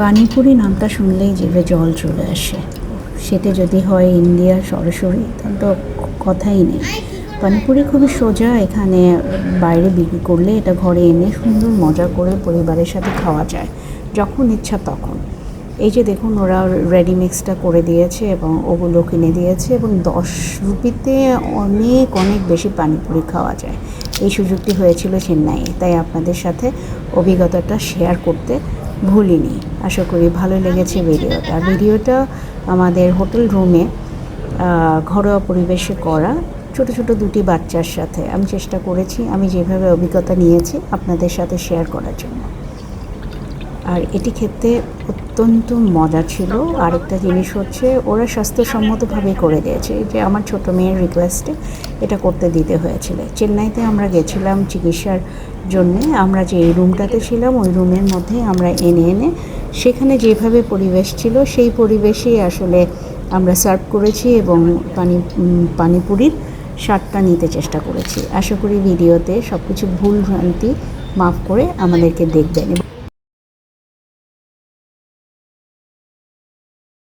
পানিপুরি নামটা শুনলেই জিভে জল চলে আসে। সেটা যদি হয় ইন্ডিয়ার সরাসরি, তাহলে তো কথাই নেই। পানিপুরি খুবই সোজা, এখানে বাইরে বিক্রি করলে এটা ঘরে এনে সুন্দর মজা করে পরিবারের সাথে খাওয়া যায়, যখন ইচ্ছা তখন। এই যে দেখুন, ওরা রেডি মিক্সটা করে দিয়েছে এবং ওগুলো কিনে দিয়েছে এবং দশ রুপিতে অনেক অনেক বেশি পানিপুরি খাওয়া যায়। এই সুযোগটি হয়েছিল চেন্নাইয়ে, তাই আপনাদের সাথে অভিজ্ঞতাটা শেয়ার করতে ভুলিনি। আশা করি ভালো লেগেছে ভিডিওটা। ভিডিওটা আমাদের হোটেল রুমে ঘরোয়া পরিবেশে করা ছোট ছোট দুটি বাচ্চার সাথে। আমি চেষ্টা করেছি, আমি যেভাবে অভিজ্ঞতা নিয়েছি আপনাদের সাথে শেয়ার করার জন্য। আর এটি খেতে অত্যন্ত মজা ছিল। আরেকটা জিনিস হচ্ছে, ওরা স্বাস্থ্যসম্মতভাবে করে দিয়েছে। যে আমার ছোট মেয়ের রিকোয়েস্টে এটা করতে দিতে হয়েছিল। চেন্নাইতে আমরা গেছিলাম চিকিৎসার জন্যে। আমরা যে রুমটাতে ছিলাম, ওই রুমের মধ্যে আমরা এনে এনে সেখানে যেভাবে পরিবেশ ছিল, সেই পরিবেশেই আসলে আমরা সার্ভ করেছি এবং পানি পানিপুরির স্বাদটা নিতে চেষ্টা করেছি। আশা করি ভিডিওতে সব কিছু ভুল ভ্রান্তি মাফ করে আমাদেরকে দেখবেন।